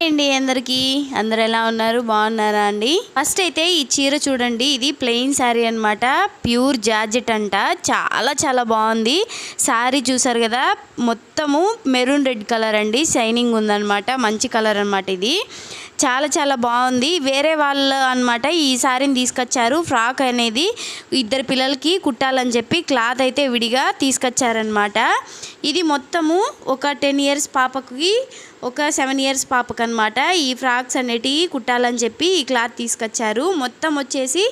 అండి అందరికీ. అందరు ఎలా ఉన్నారు? బాగున్నారా అండి? ఫస్ట్ అయితే ఈ చీర చూడండి. ఇది ప్లెయిన్ శారీ అనమాట ప్యూర్ జార్జెట్ అంట. చాలా చాలా బాగుంది. శారీ చూసారు కదా? మొత్తము మెరూన్ రెడ్ కలర్ అండి. షైనింగ్ ఉందన్నమాట. మంచి కలర్ అన్నమాట ఇది. చాలా చాలా బాగుంది. వేరే వాళ్ళు అన్నమాట ఈ శారీని తీసుకొచ్చారు. ఫ్రాక్ అనేది ఇద్దరు పిల్లలకి కుట్టాలని చెప్పి క్లాత్ అయితే విడిగా తీసుకొచ్చారనమాట ఇది మొత్తము ఒక టెన్ ఇయర్స్ పాపకి ఒక సెవెన్ ఇయర్స్ పాపకు అనమాట ఈ ఫ్రాక్స్ అనేటివి కుట్టాలని చెప్పి ఈ క్లాత్ తీసుకొచ్చారు. మొత్తం వచ్చేసి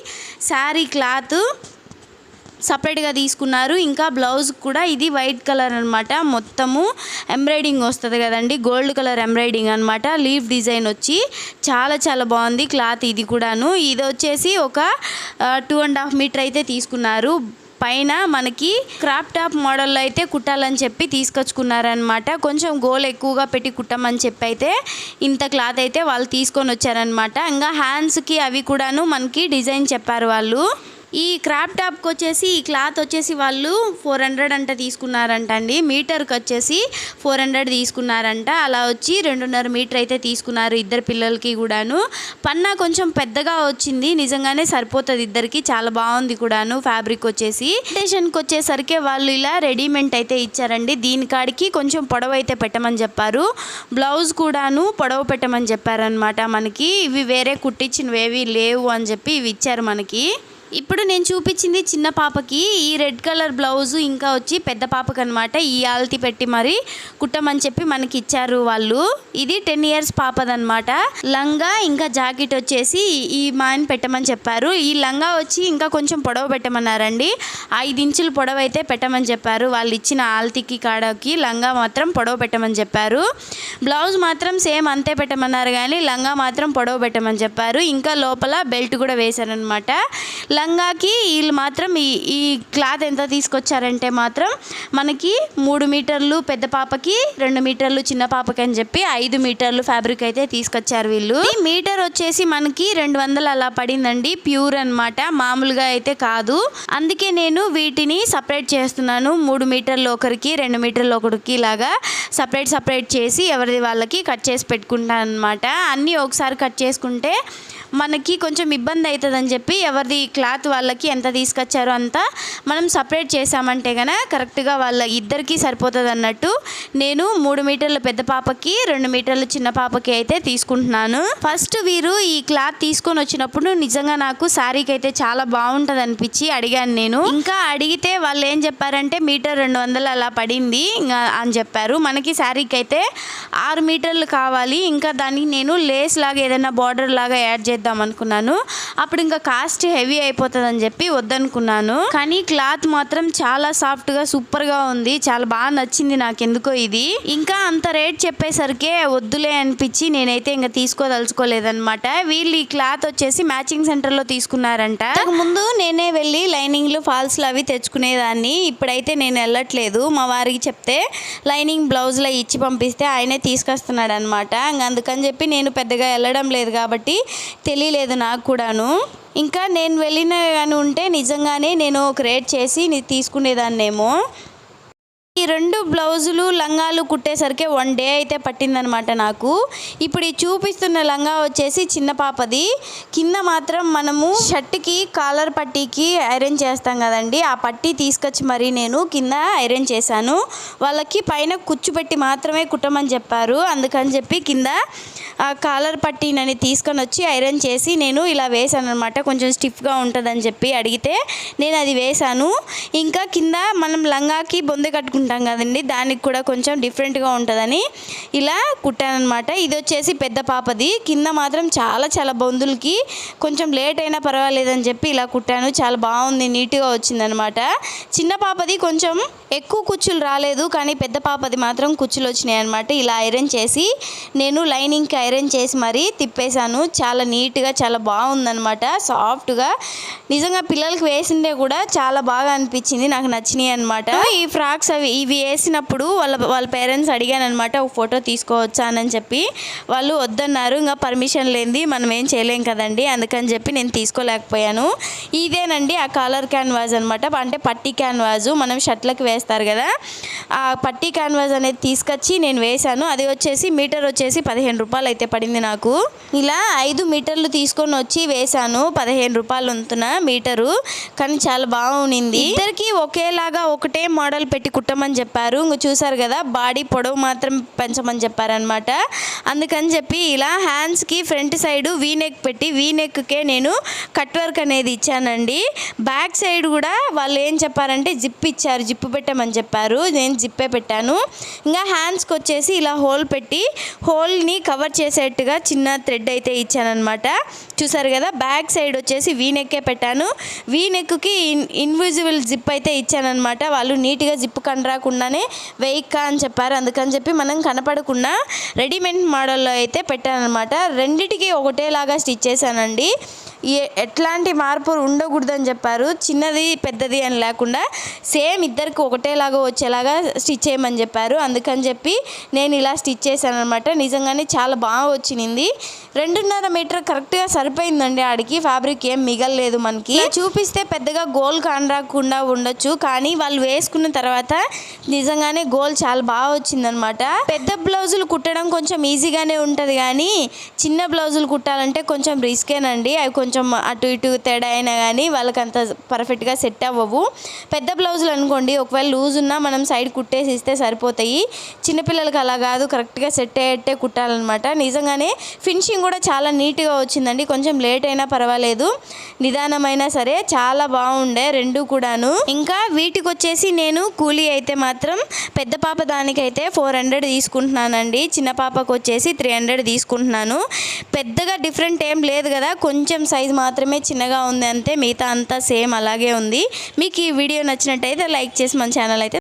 శారీ క్లాత్ సపరేట్గా తీసుకున్నారు. ఇంకా బ్లౌజ్ కూడా ఇది వైట్ కలర్ అనమాట. మొత్తము ఎంబ్రాయిడింగ్ వస్తుంది కదండి. గోల్డ్ కలర్ ఎంబ్రాయిడింగ్ అనమాట. లీఫ్ డిజైన్ వచ్చి చాలా చాలా బాగుంది క్లాత్ ఇది కూడాను. ఇది వచ్చేసి ఒక టూ అండ్ హాఫ్ మీటర్ అయితే తీసుకున్నారు. పైన మనకి క్రాప్ టాప్ మోడల్లో అయితే కుట్టాలని చెప్పి తీసుకొచ్చుకున్నారనమాట కొంచెం గోల్ ఎక్కువగా పెట్టి కుట్టమని చెప్పి అయితే ఇంత క్లాత్ అయితే వాళ్ళు తీసుకొని వచ్చారనమాట ఇంకా హ్యాండ్స్కి అవి కూడాను మనకి డిజైన్ చెప్పారు వాళ్ళు. ఈ క్రాప్ టాప్కి వచ్చేసి ఈ క్లాత్ వచ్చేసి వాళ్ళు ఫోర్ హండ్రెడ్ అంట తీసుకున్నారంట అండి మీటర్కి వచ్చేసి ఫోర్ హండ్రెడ్ తీసుకున్నారంట. అలా వచ్చి రెండున్నర మీటర్ అయితే తీసుకున్నారు ఇద్దరు పిల్లలకి కూడాను. పన్నా కొంచెం పెద్దగా వచ్చింది. నిజంగానే సరిపోతుంది ఇద్దరికి. చాలా బాగుంది కూడాను ఫ్యాబ్రిక్ వచ్చేసి. స్టేషన్కి వచ్చేసరికి వాళ్ళు ఇలా రెడీమేడ్ అయితే ఇచ్చారండి. దీని కాడికి కొంచెం పొడవు అయితే పెట్టమని చెప్పారు. బ్లౌజ్ కూడాను పొడవు పెట్టమని చెప్పారనమాట మనకి ఇవి వేరే కుట్టించినవి ఏవి లేవు అని చెప్పి ఇవి ఇచ్చారు మనకి. ఇప్పుడు నేను చూపించింది చిన్న పాపకి ఈ రెడ్ కలర్ బ్లౌజు ఇంకా వచ్చి పెద్ద పాపకి అనమాట ఈ ఆల్తి పెట్టి మరి కుట్టమని చెప్పి మనకి ఇచ్చారు వాళ్ళు. ఇది టెన్ ఇయర్స్ పాపదనమాట లంగా ఇంకా జాకెట్ వచ్చేసి ఈ మాయన్ పెట్టమని చెప్పారు. ఈ లంగా వచ్చి ఇంకా కొంచెం పొడవు పెట్టమన్నారండి. ఐదు ఇంచులు పొడవు అయితే పెట్టమని చెప్పారు. వాళ్ళు ఇచ్చిన ఆల్తికి కాడకి లంగా మాత్రం పొడవు పెట్టమని చెప్పారు. బ్లౌజ్ మాత్రం సేమ్ అంతే పెట్టమన్నారు కానీ లంగా మాత్రం పొడవు పెట్టమని చెప్పారు. ఇంకా లోపల బెల్ట్ కూడా వేశారనమాట లంగాకి వీళ్ళు మాత్రం ఈ ఈ క్లాత్ ఎంత తీసుకొచ్చారంటే మాత్రం మనకి మూడు మీటర్లు పెద్ద పాపకి రెండు మీటర్లు చిన్న పాపకి అని చెప్పి ఐదు మీటర్లు ఫ్యాబ్రిక్ అయితే తీసుకొచ్చారు వీళ్ళు. ఈ మీటర్ వచ్చేసి మనకి రెండు వందలు అలా పడిందండి. ప్యూర్ అన్నమాట. మామూలుగా అయితే కాదు. అందుకే నేను వీటిని సపరేట్ చేస్తున్నాను. మూడు మీటర్లు ఒకరికి రెండు మీటర్లు ఒకరికి ఇలాగా సపరేట్ సపరేట్ చేసి ఎవరిది వాళ్ళకి కట్ చేసి పెట్టుకుంటాను అనమాట అన్నీ ఒకసారి కట్ చేసుకుంటే మనకి కొంచెం ఇబ్బంది అవుతుందని చెప్పి ఎవరిది క్లాత్ వాళ్ళకి ఎంత తీసుకొచ్చారో అంతా మనం సపరేట్ చేసామంటే కనుక కరెక్ట్గా వాళ్ళ ఇద్దరికి సరిపోతుంది అన్నట్టు. నేను మూడు మీటర్ల పెద్ద పాపకి రెండు మీటర్ల చిన్న పాపకి అయితే తీసుకుంటున్నాను. ఫస్ట్ వీరు ఈ క్లాత్ తీసుకొని వచ్చినప్పుడు నిజంగా నాకు శారీకి అయితే చాలా బాగుంటుంది అనిపించి అడిగాను నేను. ఇంకా అడిగితే వాళ్ళు ఏం చెప్పారంటే మీటర్ రెండు వందలు అలా పడింది ఇంకా అని చెప్పారు. మనకి శారీకి అయితే ఆరు మీటర్లు కావాలి. ఇంకా దానికి నేను లేస్ లాగా ఏదైనా బార్డర్ లాగా యాడ్ చేద్దాం అనుకున్నాను. అప్పుడు ఇంకా కాస్ట్ హెవీ అయిపోతుంది అని చెప్పి వద్దనుకున్నాను. కానీ క్లాత్ మాత్రం చాలా సాఫ్ట్గా సూపర్గా ఉంది. చాలా బాగా నచ్చింది నాకు ఎందుకో ఇది. ఇంకా అంత రేట్ చెప్పేసరికే వద్దులే అనిపించి నేనైతే ఇంకా తీసుకోదలుచుకోలేదనమాట వీళ్ళు ఈ క్లాత్ వచ్చేసి మ్యాచింగ్ సెంటర్లో తీసుకున్నారంట. ముందు నేనే వెళ్ళి లైనింగ్లు ఫాల్స్లు అవి తెచ్చుకునేదాన్ని. ఇప్పుడైతే నేను వెళ్ళట్లేదు. మా వారికి చెప్తే లైనింగ్ బ్లౌజ్లో ఇచ్చి పంపిస్తే ఆయనే తీసుకొస్తున్నాడు అనమాట అందుకని చెప్పి నేను పెద్దగా వెళ్ళడం లేదు కాబట్టి తెలియలేదు నాకు కూడాను. ఇంకా నేను వెళ్ళిన కానీ ఉంటే నిజంగానే నేను ఒక రేట్ చేసి తీసుకునేదాన్నేమో. ఈ రెండు బ్లౌజులు లంగాలు కుట్టేసరికి వన్ డే అయితే పట్టిందనమాట నాకు. ఇప్పుడు ఈ చూపిస్తున్న లంగా వచ్చేసి చిన్న పాపది. కింద మాత్రం మనము షర్ట్కి కాలర్ పట్టీకి ఐరన్ చేస్తాం కదండి. ఆ పట్టీ తీసుకొచ్చి మరీ నేను కింద ఐరన్ చేశాను. వాళ్ళకి పైన కుచ్చు పెట్టి మాత్రమే కుట్టమని చెప్పారు. అందుకని చెప్పి కింద ఆ కాలర్ పట్టీనని తీసుకొని వచ్చి ఐరన్ చేసి నేను ఇలా వేసాను అనమాట కొంచెం స్టిఫ్గా ఉంటుందని చెప్పి అడిగితే నేను అది వేశాను. ఇంకా కింద మనం లంగాకి బొందె కట్టుకుంటాం కదండి దానికి కూడా కొంచెం డిఫరెంట్గా ఉంటుందని ఇలా కుట్టానమాట ఇది వచ్చేసి పెద్ద పాపది. కింద మాత్రం చాలా చాలా బొందులకి కొంచెం లేట్ అయినా పర్వాలేదని చెప్పి ఇలా కుట్టాను. చాలా బాగుంది నీట్గా వచ్చిందనమాట చిన్న పాపది కొంచెం ఎక్కువ కుచ్చులు రాలేదు కానీ పెద్ద పాపది మాత్రం కుచ్చులు వచ్చినాయి అనమాట ఇలా ఐరన్ చేసి నేను లైనింగ్కి ఐరన్ చేసి మరీ తిప్పేశాను. చాలా నీట్గా చాలా బాగుందనమాట సాఫ్ట్గా. నిజంగా పిల్లలకి వేసిందే కూడా చాలా బాగా అనిపించింది నాకు నచ్చినాయి అనమాట ఈ ఫ్రాక్స్ అవి ఇవి వేసినప్పుడు వాళ్ళ వాళ్ళ పేరెంట్స్ అడిగాను అనమాట ఒక ఫోటో తీసుకోవచ్చా? అని చెప్పి. వాళ్ళు వద్దన్నారు ఇంకా పర్మిషన్ లేనిది మనం ఏం చేయలేం కదండి అందుకని చెప్పి నేను తీసుకోలేకపోయాను. ఇదేనండి ఆ కాలర్ క్యాన్వాస్ అనమాట అంటే పట్టి క్యాన్వాజు మనం షర్ట్లకు వేస్తారు కదా. ఆ పట్టి క్యాన్వాజ్ అనేది తీసుకొచ్చి నేను వేశాను. అది వచ్చేసి మీటర్ వచ్చేసి పదిహేను రూపాయలు అయితే పడింది నాకు. ఇలా ఐదు మీటర్లు తీసుకొని వచ్చి వేశాను. పదిహేను రూపాయలు ఉంటున్న మీటరు. కానీ చాలా బాగుంది ఇద్దరికి ఒకేలాగా ఒకటే మోడల్ పెట్టి కుట్టమని చెప్పారు. ఇంక చూసారు కదా బాడీ పొడవు మాత్రం పెంచమని చెప్పారనమాట అందుకని చెప్పి ఇలా హ్యాండ్స్కి ఫ్రంట్ సైడ్ వీ నెక్ పెట్టి వీ నెక్కే నేను కట్ వర్క్ అనేది ఇచ్చానండి. బ్యాక్ సైడ్ కూడా వాళ్ళు ఏం చెప్పారంటే జిప్ ఇచ్చారు జిప్ పెట్టమని చెప్పారు. నేను జిప్పే పెట్టాను. ఇంకా హ్యాండ్స్కి వచ్చేసి ఇలా హోల్ పెట్టి హోల్ని కవర్ చేసేట్టుగా చిన్న థ్రెడ్ అయితే ఇచ్చానమాట చూసారు కదా బ్యాక్ సైడ్ వచ్చేసి వీ నెక్కే పెట్టాను. వీ నెక్కి ఇన్ ఇన్విజిబుల్ జిప్ అయితే ఇచ్చానమాట వాళ్ళు నీట్గా జిప్ కనరాకుండానే వెయిక్కా అని చెప్పారు. అందుకని చెప్పి మనం కనపడకుండా రెడీమేడ్ మోడల్లో అయితే పెట్టానమాట రెండిటికి ఒకటేలాగా స్టిచ్ చేశానండి. ఏ- ఎట్లాంటి మార్పు ఉండకూడదని చెప్పారు. చిన్నది పెద్దది అని లేకుండా సేమ్ ఇద్దరికి ఒకటేలాగా వచ్చేలాగా స్టిచ్ చేయమని చెప్పారు. అందుకని చెప్పి నేను ఇలా స్టిచ్ చేశాను అనమాట నిజంగానే చాలా బాగా వచ్చింది రెండున్నర మీటర్ కరెక్ట్గా సరిపోయిందండి ఆడికి. ఫ్యాబ్రిక్ ఏం మిగలలేదు మనకి. చూపిస్తే పెద్దగా గోల్ కానరాకుండా ఉండొచ్చు. కానీ వాళ్ళు వేసుకున్న తర్వాత నిజంగానే గోల్ చాలా బాగా వచ్చిందనమాట పెద్ద బ్లౌజులు కుట్టడం కొంచెం ఈజీగానే ఉంటుంది కానీ చిన్న బ్లౌజులు కుట్టాలంటే కొంచెం రిస్కేనండి. అవి కొంచెం అటు ఇటు తేడా అయినా కానీ వాళ్ళకి అంత పర్ఫెక్ట్గా సెట్ అవ్వవు. పెద్ద బ్లౌజులు అనుకోండి ఒకవేళ లూజ్ ఉన్నా మనం సైడ్ కుట్టేసి ఇస్తే సరిపోతాయి. చిన్నపిల్లలకి అలా కాదు కరెక్ట్గా సెట్ అయ్యేట్టే కుట్టాలన్నమాట. నిజంగానే ఫినిషింగ్ కూడా చాలా నీట్గా వచ్చిందండి. కొంచెం లేట్ అయినా పర్వాలేదు. నిదానమైనా సరే చాలా బాగుండే రెండు కూడాను. ఇంకా వీటికి వచ్చేసి నేను కూలీ అయితే మాత్రం పెద్ద పాప దానికైతే ఫోర్ హండ్రెడ్ తీసుకుంటున్నానండి. చిన్న పాపకు వచ్చేసి త్రీ హండ్రెడ్ తీసుకుంటున్నాను. పెద్దగా డిఫరెంట్ ఏం లేదు కదా కొంచెం సైజ్ మాత్రమే చిన్నగా ఉంది అంతే మిగతా అంతా సేమ్ అలాగే ఉంది. మీకు ఈ వీడియో నచ్చినట్టయితే లైక్ చేసి మన ఛానల్ అయితే